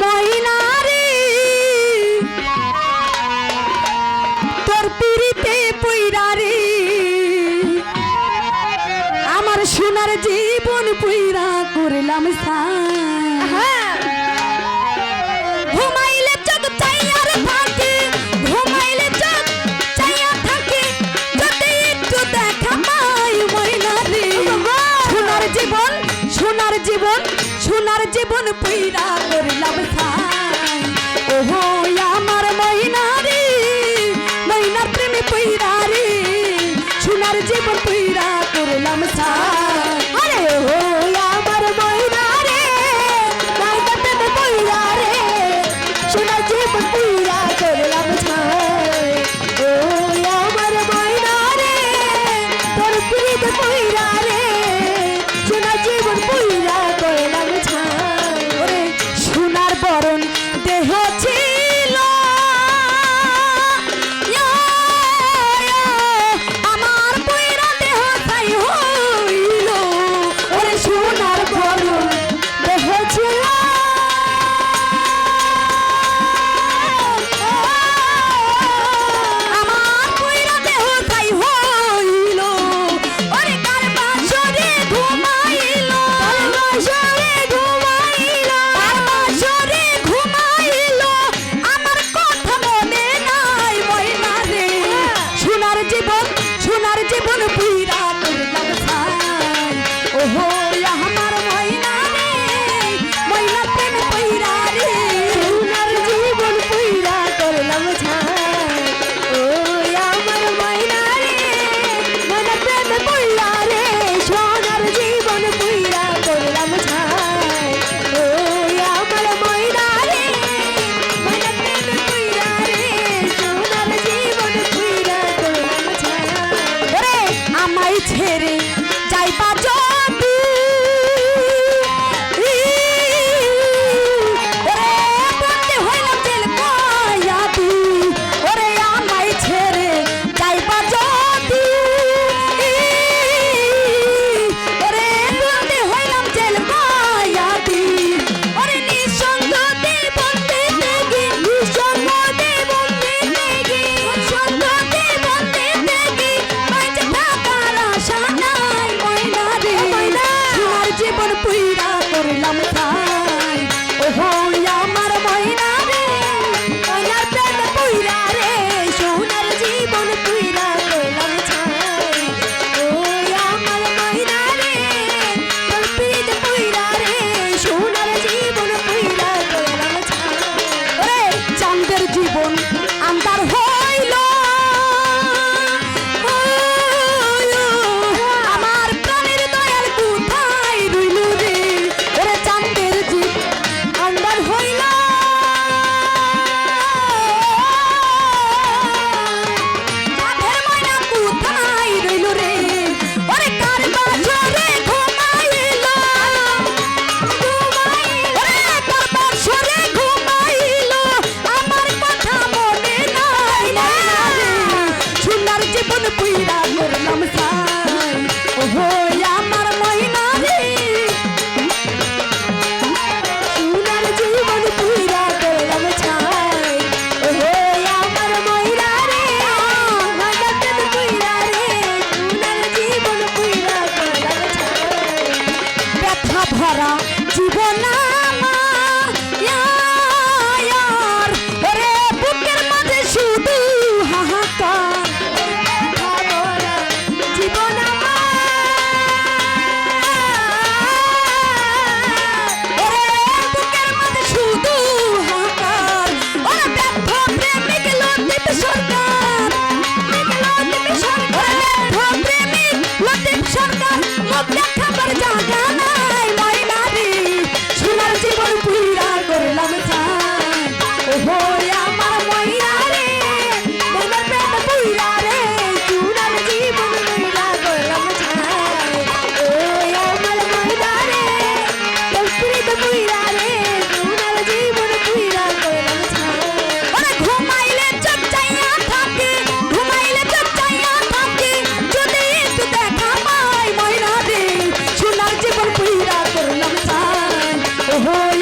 ময়নারে। তোর পিড়িতে আমার সোনার জীবন পুইরা করলাম সার করলাম সা হেরে যাইবা tonight. Ahoy!